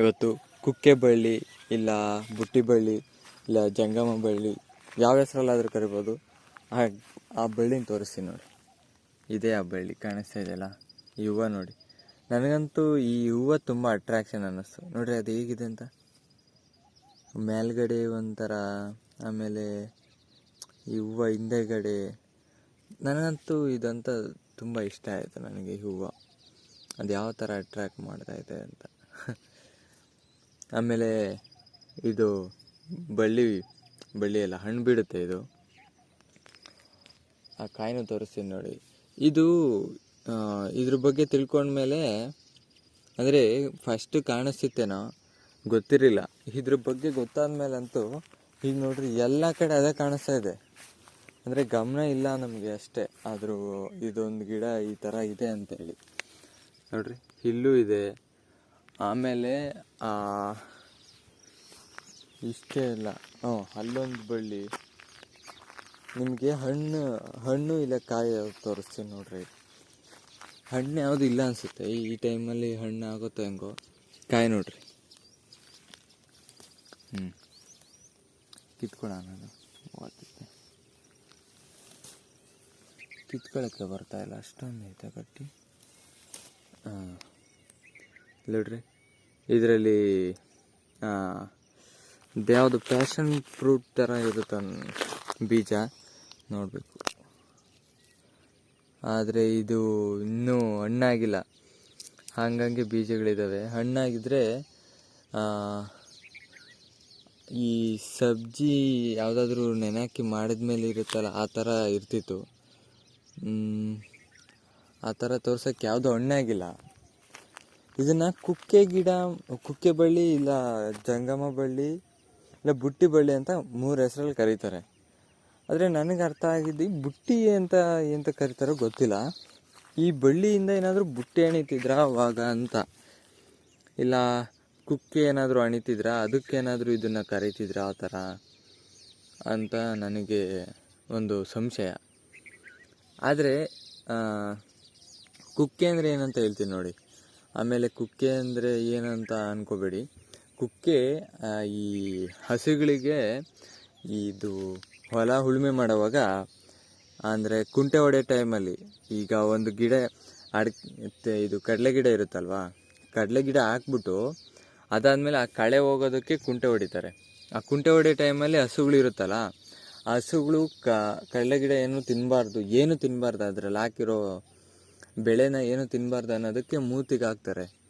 ಇವತ್ತು ಕುಕ್ಕೆ ಬಳ್ಳಿ ಇಲ್ಲ ಬುಟ್ಟಿ ಬಳ್ಳಿ ಇಲ್ಲ ಜಂಗಮ ಬಳ್ಳಿ ಯಾವ ಹೆಸರಲ್ಲಾದರೂ ಕರಿಬೋದು. ಆ ಆ ಬಳ್ಳಿನ ತೋರಿಸ್ತೀನಿ ನೋಡಿ. ಇದೇ ಆ ಬಳ್ಳಿ ಕಾಣಿಸ್ತಾ ಇದೆಯಲ್ಲ ಈ ಹೂವು ನೋಡಿ. ನನಗಂತೂ ಈ ಹೂವು ತುಂಬ ಅಟ್ರಾಕ್ಷನ್ ಅನ್ನಿಸ್ತು. ನೋಡಿರಿ ಅದು ಹೇಗಿದೆ ಅಂತ? ಮೇಲ್ಗಡೆ ಒಂಥರ, ಆಮೇಲೆ ಈ ಹೂವು ಹಿಂದೆಗಡೆ. ನನಗಂತೂ ಇದಂತ ತುಂಬ ಇಷ್ಟ ಆಯಿತು ನನಗೆ ಈ ಹೂವು. ಅದು ಯಾವ ಥರ ಅಟ್ರ್ಯಾಕ್ಟ್ ಮಾಡ್ತಾ ಇದೆ ಅಂತ. ಆಮೇಲೆ ಇದು ಬಳ್ಳಿ ಬಳ್ಳಿ ಎಲ್ಲ ಹಣ್ಣು ಬಿಡುತ್ತೆ ಇದು. ಆ ಕಾಯಿನೂ ತೋರಿಸ್ತೀನಿ ನೋಡಿ. ಇದು ಇದ್ರ ಬಗ್ಗೆ ತಿಳ್ಕೊಂಡ್ಮೇಲೆ, ಅಂದರೆ ಫಸ್ಟ್ ಕಾಣಿಸ್ತಿತ್ತೇನೋ, ಗೊತ್ತಿರಲಿಲ್ಲ. ಇದ್ರ ಬಗ್ಗೆ ಗೊತ್ತಾದ ಮೇಲಂತೂ ಈಗ ನೋಡ್ರಿ, ಎಲ್ಲ ಕಡೆ ಅದೇ ಕಾಣಿಸ್ತಾ ಇದೆ. ಅಂದರೆ ಗಮನ ಇಲ್ಲ ನಮಗೆ ಅಷ್ಟೇ. ಆದರೂ ಇದೊಂದು ಗಿಡ ಈ ಥರ ಇದೆ ಅಂತೇಳಿ. ನೋಡ್ರಿ, ಇಲ್ಲೂ ಇದೆ. ಆಮೇಲೆ ಇಷ್ಟೇ ಇಲ್ಲ. ಹ್ಞೂ ಅಲ್ಲೊಂದು ಬಳ್ಳಿ. ನಿಮಗೆ ಹಣ್ಣು ಹಣ್ಣು ಇಲ್ಲ ಕಾಯಿ ತೋರಿಸ್ತೀನಿ ನೋಡ್ರಿ. ಹಣ್ಣು ಯಾವುದು ಇಲ್ಲ ಅನಿಸುತ್ತೆ. ಈ ಟೈಮಲ್ಲಿ ಹಣ್ಣು ಆಗುತ್ತೋ ಹೆಂಗೋ? ಕಾಯಿ ನೋಡ್ರಿ. ಹ್ಞೂ ಕಿತ್ಕೊಳ್ಳೋಣ ನಾನು. ಕಿತ್ಕೊಳ್ಳೋಕ್ಕೆ ಇಲ್ಲ. ಅಷ್ಟೊಂದು ಐತೆ ಕಟ್ಟಿ ಹಾಂ ನೋಡ್ರಿ. ಇದರಲ್ಲಿ ಯಾವುದು ಪ್ಯಾಷನ್ ಫ್ರೂಟ್ ಥರ ಇರುತ್ತೆ ಬೀಜ ನೋಡಬೇಕು. ಆದರೆ ಇದು ಇನ್ನೂ ಹಣ್ಣಾಗಿಲ್ಲ. ಹಾಗಾಗಿ ಬೀಜಗಳಿದ್ದಾವೆ ಹಣ್ಣಾಗಿದ್ದರೆ ಈ ಸಬ್ಜಿ ಯಾವುದಾದ್ರೂ ಮಾಡಿದ ಮೇಲೆ ಇರುತ್ತಲ್ಲ, ಆ ಥರ ಇರ್ತಿತ್ತು. ಆ ಥರ ತೋರ್ಸೋಕ್ಕೆ ಯಾವುದೂ ಹಣ್ಣಾಗಿಲ್ಲ. ಇದನ್ನು ಕುಕ್ಕೆ ಗಿಡ, ಕುಕ್ಕೆ ಬಳ್ಳಿ ಇಲ್ಲ ಜಂಗಮ ಬಳ್ಳಿ ಇಲ್ಲ ಬುಟ್ಟಿ ಬಳ್ಳಿ ಅಂತ ಮೂರು ಹೆಸರಲ್ಲಿ ಕರೀತಾರೆ. ಆದರೆ ನನಗೆ ಅರ್ಥ ಆಗಿದ್ದು ಬುಟ್ಟಿ ಅಂತ ಎಂತ ಕರೀತಾರೋ ಗೊತ್ತಿಲ್ಲ. ಈ ಬಳ್ಳಿಯಿಂದ ಏನಾದರೂ ಬುಟ್ಟಿ ಅಣಿತಿದ್ರಾ ಅವಾಗ ಅಂತ. ಇಲ್ಲ ಕುಕ್ಕೆ ಏನಾದರೂ ಅಣಿತಿದ್ರ ಅದಕ್ಕೇನಾದರೂ ಇದನ್ನು ಕರೀತಿದ್ರಾ ಆ ಥರ ಅಂತ ನನಗೆ ಒಂದು ಸಂಶಯ. ಆದರೆ ಕುಕ್ಕೆ ಅಂದರೆ ಏನಂತ ಹೇಳ್ತೀನಿ ನೋಡಿ. ಆಮೇಲೆ ಕುಕ್ಕೆ ಅಂದರೆ ಏನಂತ ಅನ್ಕೋಬೇಡಿ. ಕುಕ್ಕೆ ಈ ಹಸುಗಳಿಗೆ ಇದು ಹೊಲ ಉಳುಮೆ ಮಾಡುವಾಗ, ಅಂದರೆ ಕುಂಟೆ ಹೊಡೆ ಟೈಮಲ್ಲಿ ಈಗ ಒಂದು ಗಿಡ ಅಡಿಕೆ ಇದು ಕಡಲೆ ಗಿಡ ಇರುತ್ತಲ್ವಾ, ಕಡಲೆ ಗಿಡ ಹಾಕ್ಬಿಟ್ಟು ಅದಾದಮೇಲೆ ಆ ಕಳೆ ಹೋಗೋದಕ್ಕೆ ಕುಂಟೆ ಹೊಡಿತಾರೆ. ಆ ಕುಂಟೆ ಹೊಡೆ ಟೈಮಲ್ಲಿ ಹಸುಗಳು ಇರುತ್ತಲ್ಲ, ಆ ಹಸುಗಳು ಕಡಲೆ ಗಿಡ ಏನು ತಿನ್ನಬಾರ್ದು ಏನು ತಿನ್ನಬಾರ್ದು ಅದರಲ್ಲಿ ಹಾಕಿರೋ ಬೆಳೆನ ಏನು ತಿನ್ನಬಾರ್ದು ಅನ್ನೋದಕ್ಕೆ ಮೂತಿಗೆ ಹಾಕ್ತಾರೆ.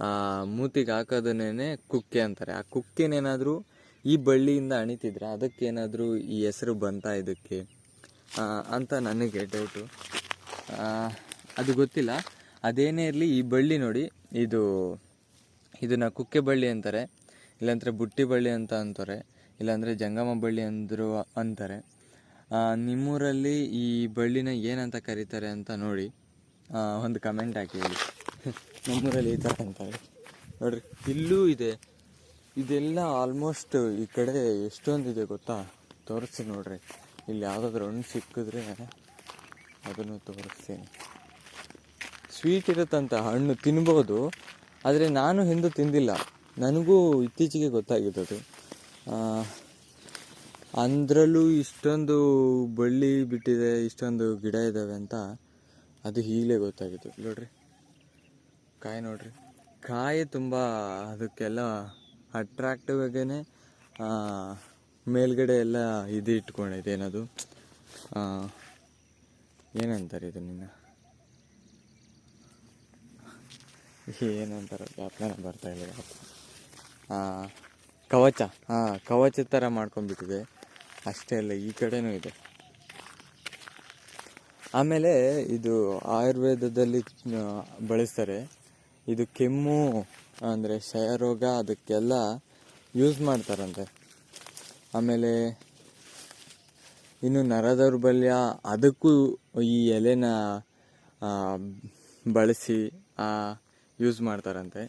ಆ, ಮೂತಿಗೆ ಹಾಕೋದನ್ನೇ ಕುಕ್ಕೆ ಅಂತಾರೆ. ಆ ಕುಕ್ಕೆನೇನಾದರೂ ಈ ಬಳ್ಳಿಯಿಂದ ಅಣಿತಿದ್ರೆ ಅದಕ್ಕೇನಾದರೂ ಈ ಹೆಸರು ಬಂತಾ ಇದಕ್ಕೆ? ಅಂತ ನನಗೆ ಡೌಟು ಅದು ಗೊತ್ತಿಲ್ಲ. ಅದೇನೇ ಇರಲಿ, ಈ ಬಳ್ಳಿ ನೋಡಿ, ಇದು, ಇದನ್ನು ಕುಕ್ಕೆ ಬಳ್ಳಿ ಅಂತಾರೆ. ಇಲ್ಲಾಂದರೆ ಬುಟ್ಟಿ ಬಳ್ಳಿ ಅಂತ ಅಂತಾರೆ. ಇಲ್ಲಾಂದರೆ ಜಂಗಮ ಬಳ್ಳಿ ಅಂದರು, ಅಂತಾರೆ. ನಿಮ್ಮೂರಲ್ಲಿ ಈ ಬಳ್ಳಿನ ಏನಂತ ಕರೀತಾರೆ ಅಂತ ನೋಡಿ. ಒಂದು ಕಮೆಂಟ್ ಹಾಕಿ ಹೇಳಿ. ನಮ್ಮೂರಲ್ಲಿ ಈ ಥರ ಅಂತಾರೆ ನೋಡ್ರಿ, ಇಲ್ಲೂ ಇದೆ. ಇದೆಲ್ಲ ಆಲ್ಮೋಸ್ಟ್ ಈ ಕಡೆ ಎಷ್ಟೊಂದಿದೆ ಗೊತ್ತಾ? ತೋರಿಸಿ ನೋಡ್ರಿ. ಇಲ್ಲಿ ಯಾವುದಾದ್ರೂ ಹಣ್ಣು ಸಿಕ್ಕಿದ್ರೆ ಅದನ್ನು ತೋರಿಸ್ತೀನಿ. ಸ್ವೀಟ್ ಇರುತ್ತಂತ, ಹಣ್ಣು ತಿನ್ಬೋದು. ಆದರೆ ನಾನು ಹಿಂದೆ ತಿಂದಿಲ್ಲ. ನನಗೂ ಇತ್ತೀಚೆಗೆ ಗೊತ್ತಾಗಿದ್ದದು. ಅಂದ್ರಲ್ಲೂ ಇಷ್ಟೊಂದು ಬಳ್ಳಿ ಬಿಟ್ಟಿದೆ, ಇಷ್ಟೊಂದು ಗಿಡ ಇದ್ದಾವೆ ಅಂತ. ಅದು ಈಗಲೇ ಗೊತ್ತಾಗಿತ್ತು. ನೋಡ್ರಿ. ಕಾಯಿ ನೋಡ್ರಿ. ಕಾಯಿ ತುಂಬ ಅದಕ್ಕೆಲ್ಲ ಅಟ್ರಾಕ್ಟಿವ್ ಆಗೇ ಮೇಲ್ಗಡೆ ಎಲ್ಲ ಇದು ಇಟ್ಕೊಂಡಿದೆ ಏನದು? ಏನಂತಾರೆ ಇದು ನಿನ್ನ? ಏನಂತಾರೆ? ಬರ್ತಾ ಇಲ್ಲ ಕವಚ. ಹಾಂ ಕವಚ ಥರ ಮಾಡ್ಕೊಂಡ್ಬಿಟ್ಟಿದೆ. ಅಷ್ಟೇ ಅಲ್ಲ, ಈ ಕಡೆನೂ ಇದೆ. ಆಮೇಲೆ ಇದು ಆಯುರ್ವೇದದಲ್ಲಿ ಬಳಸ್ತಾರೆ. ಇದು ಕೆಮ್ಮು ಅಂದರೆ ಕ್ಷಯರೋಗ ಅದಕ್ಕೆಲ್ಲ ಯೂಸ್ ಮಾಡ್ತಾರಂತೆ. ಆಮೇಲೆ ಇನ್ನು ನರ ದೌರ್ಬಲ್ಯ ಅದಕ್ಕೂ ಈ ಎಲೆನ ಬಳಸಿ ಯೂಸ್ ಮಾಡ್ತಾರಂತೆ.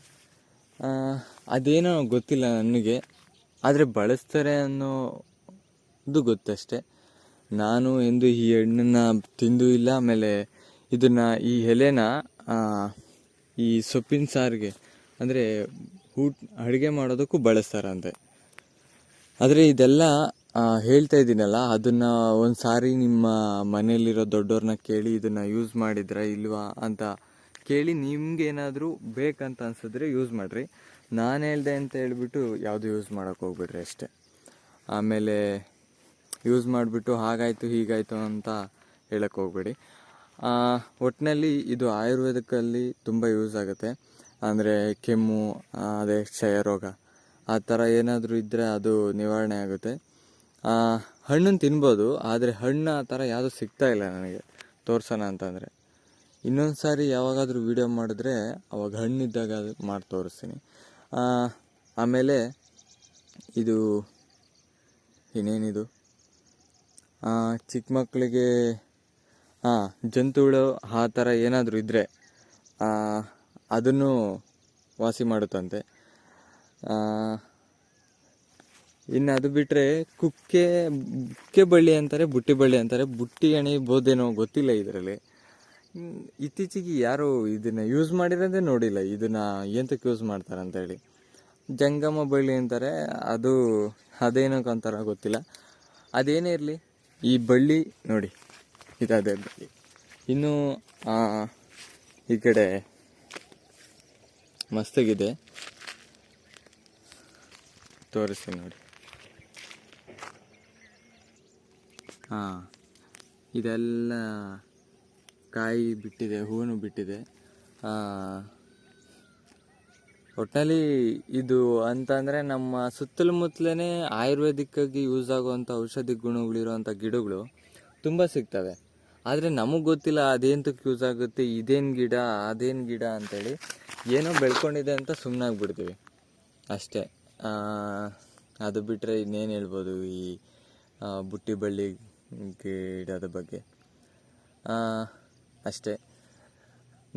ಅದೇನೋ ಗೊತ್ತಿಲ್ಲ ನನಗೆ, ಆದರೆ ಬಳಸ್ತಾರೆ ಅನ್ನೋದು ಗೊತ್ತಷ್ಟೆ. ನಾನು ಎಂದು ಈ ಹಣ್ಣನ್ನು ತಿಂದು ಇಲ್ಲ, ಆಮೇಲೆ ಇದನ್ನು ಈ ಎಲೆನ ಈ ಸೊಪ್ಪಿನ ಸಾರಿಗೆ, ಅಂದರೆ ಊಟ ಅಡುಗೆ ಮಾಡೋದಕ್ಕೂ ಬಳಸ್ತಾರಂತೆ. ಆದರೆ ಇದೆಲ್ಲ ಹೇಳ್ತಾ ಇದ್ದೀನಲ್ಲ, ಅದನ್ನು ಒಂದು ಸಾರಿ ನಿಮ್ಮ ಮನೆಯಲ್ಲಿರೋ ದೊಡ್ಡವ್ರನ್ನ ಕೇಳಿ ಇದನ್ನು ಯೂಸ್ ಮಾಡಿದ್ರಾ ಇಲ್ವಾ ಅಂತ ಕೇಳಿ ನಿಮಗೇನಾದರೂ ಬೇಕಂತ ಅನ್ಸಿದ್ರೆ ಯೂಸ್ ಮಾಡಿರಿ. ನಾನು ಹೇಳ್ದೆ ಅಂತ ಹೇಳ್ಬಿಟ್ಟು ಯಾವುದು ಯೂಸ್ ಮಾಡೋಕ್ಕೆ ಹೋಗ್ಬಿಡ್ರಿ ಅಷ್ಟೇ. ಆಮೇಲೆ ಯೂಸ್ ಮಾಡಿಬಿಟ್ಟು ಹಾಗಾಯಿತು, ಹೀಗಾಯಿತು ಅಂತ ಹೇಳಕ್ಕೆ ಹೋಗ್ಬೇಡಿ. ಒಟ್ಟಿನಲ್ಲಿ ಇದು ಆಯುರ್ವೇದಕ್ಕಲ್ಲಿ ತುಂಬ ಯೂಸ್ ಆಗುತ್ತೆ. ಅಂದರೆ ಕೆಮ್ಮು ಅದೇ ಅದೇ ಕ್ಷಯರೋಗ, ಆ ಥರ ಏನಾದರೂ ಇದ್ದರೆ ಅದು ನಿವಾರಣೆ ಆಗುತ್ತೆ. ಹಣ್ಣನ್ನು ತಿನ್ಬೋದು, ಆದರೆ ಹಣ್ಣು ಆ ಥರ ಯಾವುದೂ ಸಿಗ್ತಾ ಇಲ್ಲ ನನಗೆ. ತೋರ್ಸೋಣ ಅಂತಂದರೆ. ಇನ್ನೊಂದು ಸಾರಿ ಯಾವಾಗಾದರೂ ವೀಡಿಯೋ ಮಾಡಿದ್ರೆ ಅವಾಗ ಹಣ್ಣಿದ್ದಾಗ ಅದು ಮಾಡಿ ತೋರಿಸ್ತೀನಿ. ಆಮೇಲೆ ಇದು ಇನ್ನೇನಿದು? ಚಿಕ್ಕ ಮಕ್ಕಳಿಗೆ ಹಾಂ ಜಂತುಹುಳು ಆ ಥರ ಏನಾದರೂ ಇದ್ದರೆ ಅದನ್ನು ವಾಸಿ ಮಾಡುತ್ತಂತೆ. ಇನ್ನು ಅದು ಬಿಟ್ಟರೆ ಕುಕ್ಕೆ ಕುಕ್ಕೆ ಬಳ್ಳಿ ಅಂತಾರೆ, ಬುಟ್ಟಿ ಬಳ್ಳಿ ಅಂತಾರೆ. ಬುಟ್ಟಿ ಎಣಿಬೋದೇನೋ ಗೊತ್ತಿಲ್ಲ ಇದರಲ್ಲಿ. ಇತ್ತೀಚೆಗೆ ಯಾರು ಇದನ್ನು ಯೂಸ್ ಮಾಡಿರೋದೇ ನೋಡಿಲ್ಲ. ಇದನ್ನು ಎಂತಕ್ಕೆ ಯೂಸ್ ಮಾಡ್ತಾರೆ ಅಂತೇಳಿ ಜಂಗಮ ಬಳ್ಳಿ ಅಂತಾರೆ. ಅದು ಅದೇನಕ್ಕೆ ಗೊತ್ತಿಲ್ಲ. ಅದೇನೇ ಇರಲಿ. ಈ ಬಳ್ಳಿ ನೋಡಿ, ಇದಾದ ಬಳ್ಳಿ. ಇನ್ನು ಈ ಕಡೆ ಮಸ್ತಾಗಿದೆ. ತೋರಿಸ್ತೀನಿ ನೋಡಿ. ಹಾಂ, ಇದೆಲ್ಲ ಕಾಯಿ ಬಿಟ್ಟಿದೆ ಹೂವು ಬಿಟ್ಟಿದೆ. ಆ, ಒಟ್ನಲ್ಲಿ ಇದು ಅಂತಂದರೆ ನಮ್ಮ ಸುತ್ತಲುಮುತ್ತಲೇ ಆಯುರ್ವೇದಿಕ್ಕಾಗಿ ಯೂಸ್ ಆಗುವಂಥ ಔಷಧಿ ಗುಣಗಳಿರುವಂಥ ಗಿಡಗಳು ತುಂಬ ಸಿಗ್ತವೆ. ಆದರೆ ನಮಗೆ ಗೊತ್ತಿಲ್ಲ ಅದೇಂತಕ್ಕೆ ಯೂಸ್ ಆಗುತ್ತೆ ಇದೇನು ಗಿಡ ಅದೇನು ಗಿಡ ಅಂತೇಳಿ ಏನೋ ಬೆಳ್ಕೊಂಡಿದೆ ಅಂತ ಸುಮ್ಮನಾಗ್ಬಿಡ್ತೀವಿ ಅಷ್ಟೇ. ಅದು ಬಿಟ್ಟರೆ ಇನ್ನೇನು ಹೇಳ್ಬೋದು ಈ ಬುಟ್ಟಿ ಬಳ್ಳಿ ಗಿಡದ ಬಗ್ಗೆ. ಅಷ್ಟೇ.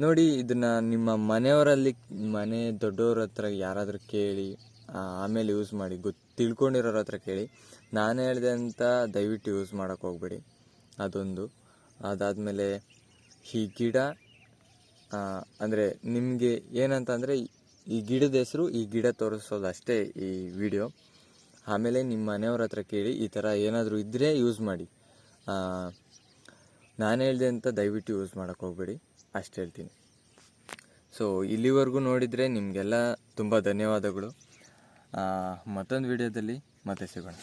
ನೋಡಿ, ಇದನ್ನ ನಿಮ್ಮ ಮನೆಯವರಲ್ಲಿ, ಮನೆ ದೊಡ್ಡವ್ರ ಹತ್ರ ಯಾರಾದರೂ ಕೇಳಿ ಆಮೇಲೆ ಯೂಸ್ ಮಾಡಿ ಗೊತ್ತು ತಿಳ್ಕೊಂಡಿರೋರ ಹತ್ರ ಕೇಳಿ. ನಾನು ಹೇಳಿದೆ ಅಂತ ದಯವಿಟ್ಟು ಯೂಸ್ ಮಾಡೋಕ್ಕೆ ಹೋಗ್ಬೇಡಿ. ಅದೊಂದು. ಅದಾದಮೇಲೆ ಈ ಗಿಡ ಅಂದರೆ ನಿಮಗೆ ಏನಂತಂದರೆ, ಈ ಗಿಡದ ಹೆಸರು, ಈ ಗಿಡ ತೋರಿಸೋದು ಅಷ್ಟೇ ಈ ವಿಡಿಯೋ ಆಮೇಲೆ ನಿಮ್ಮ ಮನೆಯವ್ರ ಹತ್ರ ಕೇಳಿ, ಈ ಥರ ಏನಾದರೂ ಇದ್ದರೆ ಯೂಸ್ ಮಾಡಿ. ನಾನು ಹೇಳಿದೆ ಅಂತ ದಯವಿಟ್ಟು ಯೂಸ್ ಮಾಡೋಕ್ಕೆ ಹೋಗ್ಬೇಡಿ. ಅಷ್ಟು ಹೇಳ್ತೀನಿ. ಸೊ ಇಲ್ಲಿವರೆಗೂ ನೋಡಿದರೆ ನಿಮಗೆಲ್ಲ ತುಂಬ ಧನ್ಯವಾದಗಳು. ಮತ್ತೊಂದು ವಿಡಿಯೋದಲ್ಲಿ ಮತ್ತೆ ಸಿಗೋಣ.